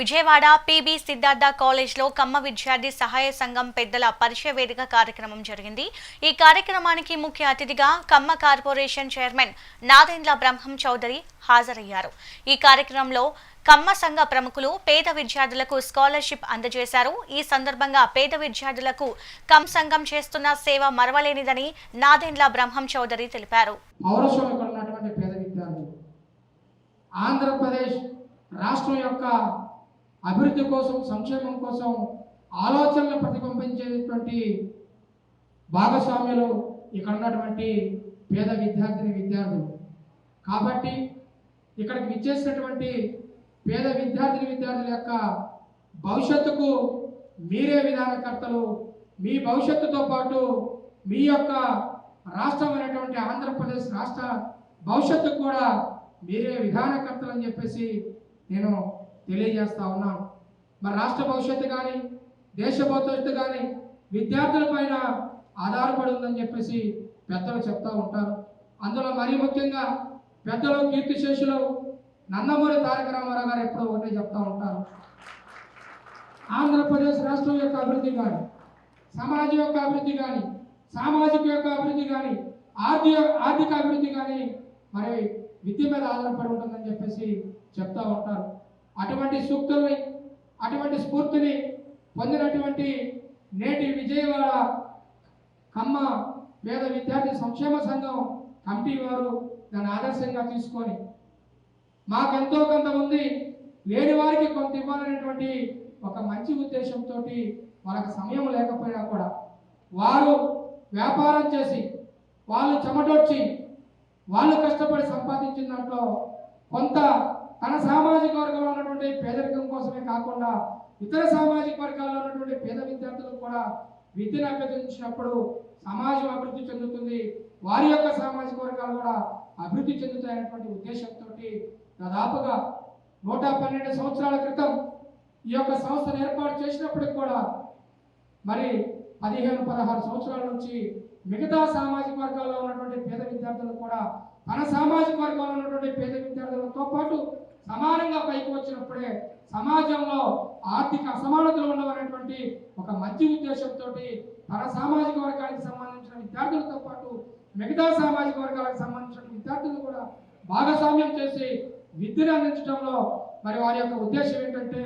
Vijayawada PB Siddhartha కాలేజ్లో కమ్మ విద్యార్థి సహాయ సంఘం పెద్దల పరిచయ వేదిక కార్యక్రమం జరిగింది. ఈ కార్యక్రమానికి ముఖ్య అతిథిగా కమ్మ కార్పొరేషన్ చైర్మన్ నాదేంద్ర బ్రహ్మం చౌదరి హాజరయ్యారు. ఈ కార్యక్రమంలో కమ్మ సంఘ ప్రముఖులు పేద విద్యార్థులకు స్కాలర్షిప్ అందజేశారు. ఈ సందర్భంగా పేద విద్యార్థులకు కమ్ సంఘం చేస్తున్న సేవ మరవలేనిదని నాదేండ్ల బ్రహ్మం చౌదరి తెలిపారు. ఆంధ్రప్రదేశ్ రాష్ట్రం యొక్క అభివృద్ధి కోసం సంక్షేమం కోసం ఆలోచనలు ప్రతిబింబించేటువంటి భాగస్వామ్యులు ఇక్కడ ఉన్నటువంటి పేద విద్యార్థిని విద్యార్థులు. కాబట్టి ఇక్కడికి విచ్చేసినటువంటి పేద విద్యార్థిని విద్యార్థుల యొక్క భవిష్యత్తుకు మీరే విధానకర్తలు మీ భవిష్యత్తుతో పాటు మీ యొక్క రాష్ట్రమైనటువంటి ఆంధ్రప్రదేశ్ రాష్ట్ర భవిష్యత్తు కూడా మీరే విధానకర్తలు అని చెప్పేసి నేను తెలియజేస్తా ఉన్నాం. మరి రాష్ట్ర భవిష్యత్తు కానీ దేశ భవిష్యత్తు కానీ విద్యార్థుల పైన ఆధారపడి ఉందని చెప్పేసి పెద్దలు చెప్తా ఉంటారు. అందులో మరీ ముఖ్యంగా పెద్దలు కీర్తిశేషులు నందమూరి తారక రామారావు గారు ఎప్పుడూ ఒకటే చెప్తా ఉంటారు. ఆంధ్రప్రదేశ్ రాష్ట్రం యొక్క అభివృద్ధి కానీ సమాజం యొక్క అభివృద్ధి కానీ సామాజిక యొక్క అభివృద్ధి కానీ ఆర్థిక ఆర్థిక అభివృద్ధి కానీ మరి విద్య మీద ఆధారపడి ఉంటుందని చెప్పేసి చెప్తా ఉంటారు. అటువంటి సూక్తుల్ని అటువంటి స్ఫూర్తిని పొందినటువంటి నేటి విజయవాడ కమ్మ పేద విద్యార్థి సంక్షేమ సంఘం కమిటీ వారు దాన్ని ఆదర్శంగా తీసుకొని మాకెంతో కొంత ఉంది లేని వారికి కొంత ఇవ్వాలనేటువంటి ఒక మంచి ఉద్దేశంతో వాళ్ళకి సమయం లేకపోయినా కూడా వారు వ్యాపారం చేసి వాళ్ళు చెమటొచ్చి వాళ్ళు కష్టపడి సంపాదించిన దాంట్లో కొంత తన సామాజిక వర్గంలో ఉన్నటువంటి పేదరికం కోసమే కాకుండా ఇతర సామాజిక వర్గాల్లో ఉన్నటువంటి పేద విద్యార్థులకు కూడా విద్యను అభ్యర్థించినప్పుడు సమాజం అభివృద్ధి చెందుతుంది. వారి యొక్క సామాజిక వర్గాలు కూడా అభివృద్ధి చెందుతాయనేటువంటి ఉద్దేశంతో దాదాపుగా నూట పన్నెండు సంవత్సరాల క్రితం ఈ యొక్క సంస్థను ఏర్పాటు చేసినప్పటికి కూడా మరి పదిహేను పదహారు సంవత్సరాల నుంచి మిగతా సామాజిక వర్గాల్లో ఉన్నటువంటి పేద విద్యార్థులు కూడా తన సామాజిక వర్గంలో ఉన్నటువంటి పేద విద్యార్థులతో పాటు సమానంగా పైకి వచ్చినప్పుడే సమాజంలో ఆర్థిక అసమానతలు ఉండవనేటువంటి ఒక మంచి ఉద్దేశంతో పర సామాజిక వర్గానికి సంబంధించిన విద్యార్థులతో పాటు మిగతా సామాజిక వర్గాలకు సంబంధించిన విద్యార్థులు కూడా భాగస్వామ్యం చేసి విద్యను అందించడంలో మరి వారి యొక్క ఉద్దేశం ఏంటంటే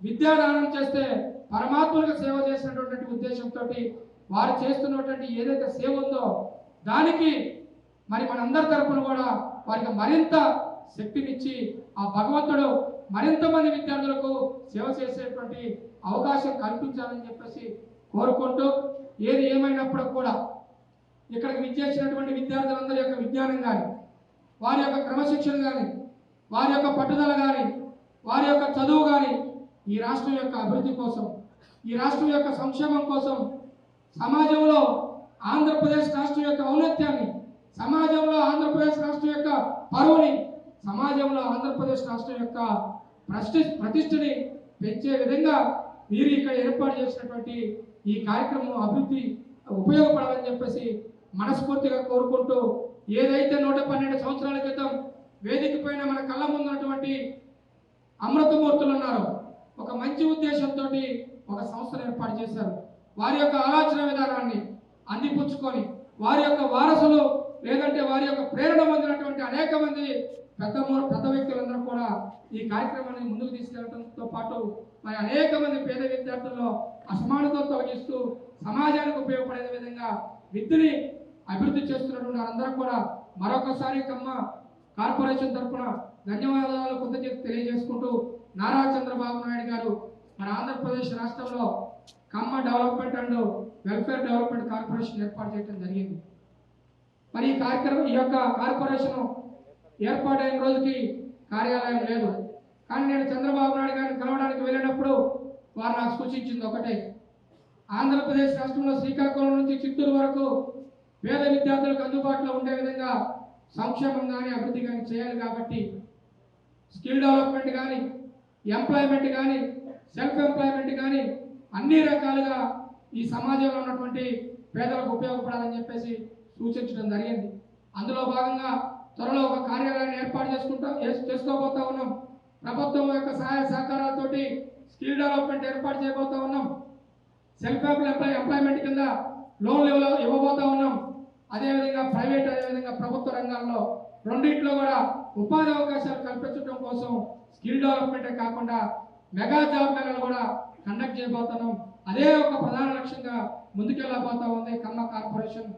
విద్యాదానం చేస్తే పరమాత్మలకు సేవ చేసినటువంటి ఉద్దేశంతో వారు చేస్తున్నటువంటి ఏదైతే సేవ ఉందో దానికి మరి మనందరి తరపున కూడా వారికి మరింత శక్తినిచ్చి ఆ భగవంతుడు మరింత మంది విద్యార్థులకు సేవ చేసేటువంటి అవకాశం కల్పించాలని చెప్పేసి కోరుకుంటూ ఏది ఏమైనప్పుడు కూడా ఇక్కడికి విచ్చేసినటువంటి విద్యార్థులందరి యొక్క విజ్ఞానం కానీ వారి యొక్క క్రమశిక్షణ కానీ వారి యొక్క పట్టుదల కానీ వారి యొక్క చదువు కానీ ఈ రాష్ట్రం యొక్క అభివృద్ధి కోసం ఈ రాష్ట్రం యొక్క సంక్షేమం కోసం సమాజంలో ఆంధ్రప్రదేశ్ రాష్ట్రం యొక్క ఔన్నత్యాన్ని సమాజంలో ఆంధ్రప్రదేశ్ రాష్ట్రం యొక్క పరువుని సమాజంలో ఆంధ్రప్రదేశ్ రాష్ట్రం యొక్క ప్రతి ప్రతిష్టని పెంచే విధంగా మీరు ఇక్కడ ఏర్పాటు చేసినటువంటి ఈ కార్యక్రమం అభివృద్ధి ఉపయోగపడాలని చెప్పేసి మనస్ఫూర్తిగా కోరుకుంటూ ఏదైతే నూట పన్నెండు సంవత్సరాల క్రితం వేదిక పైన మన కళ్ళ ముందున్నటువంటి అమృతమూర్తులు ఉన్నారో ఒక మంచి ఉద్దేశంతో ఒక సంస్థను ఏర్పాటు చేశారు. వారి యొక్క ఆలోచన విధానాన్ని అందిపుచ్చుకొని వారి యొక్క వారసులు లేదంటే వారి యొక్క ప్రేరణ పొందినటువంటి అనేక మంది పెద్ద పెద్ద వ్యక్తులందరూ కూడా ఈ కార్యక్రమాన్ని ముందుకు తీసుకెళ్ళడంతో పాటు మరి అనేక మంది పేద విద్యార్థుల్లో అసమానతలు తొలగిస్తూ సమాజానికి ఉపయోగపడే విధంగా విద్యని అభివృద్ధి చేస్తున్నటువంటి వారందరూ కూడా మరొకసారి కమ్మ కార్పొరేషన్ తరఫున ధన్యవాదాలు కృతజ్ఞత తెలియజేసుకుంటూ నారా చంద్రబాబు నాయుడు గారు మన ఆంధ్రప్రదేశ్ రాష్ట్రంలో Kamma development and welfare development corporation ఏర్పాటు చేయడం జరిగింది. మరి ఈ కార్యక్రమం ఈ యొక్క కార్పొరేషన్ ఏర్పాటైన రోజుకి కార్యాలయం లేదు. కానీ నేను చంద్రబాబు నాయుడు గారిని కలవడానికి వెళ్ళినప్పుడు వారు నాకు సూచించింది ఒకటే. ఆంధ్రప్రదేశ్ రాష్ట్రంలో శ్రీకాకుళం నుంచి చిత్తూరు వరకు పేద విద్యార్థులకు అందుబాటులో ఉండే విధంగా సంక్షేమం కానీ అభివృద్ధి కానీ చేయాలి కాబట్టి స్కిల్ డెవలప్మెంట్ కానీ ఎంప్లాయ్మెంట్ కానీ సెల్ఫ్ ఎంప్లాయ్మెంట్ కానీ అన్ని రకాలుగా ఈ సమాజంలో ఉన్నటువంటి పేదలకు ఉపయోగపడాలని చెప్పేసి సూచించడం జరిగింది. అందులో భాగంగా త్వరలో ఒక కార్యాలయాన్ని ఏర్పాటు చేసుకుంటా చేస్- చేసుకోబోతా ఉన్నాం. ప్రభుత్వం యొక్క సహాయ సహకారాలతోటి స్కిల్ డెవలప్మెంట్ ఏర్పాటు చేయబోతా ఉన్నాం. సెల్ఫ్ ఎంప్లాయ్ ఎంప్లాయ్మెంట్ కింద లోన్లు ఇవ్వ- ఇవ్వబోతా ఉన్నాం. అదేవిధంగా ప్రైవేట్ అదేవిధంగా ప్రభుత్వ రంగాల్లో రెండింటిలో కూడా ఉపాధి అవకాశాలు కల్పించడం కోసం స్కిల్ డెవలప్మెంటే కాకుండా మెగా జాబ్ మేళలు కూడా కండక్ట్ చేయబోతున్నాం. అదే ఒక ప్రధాన లక్ష్యంగా ముందుకెళ్ళబోతా ఉంది కమ్మ కార్పొరేషన్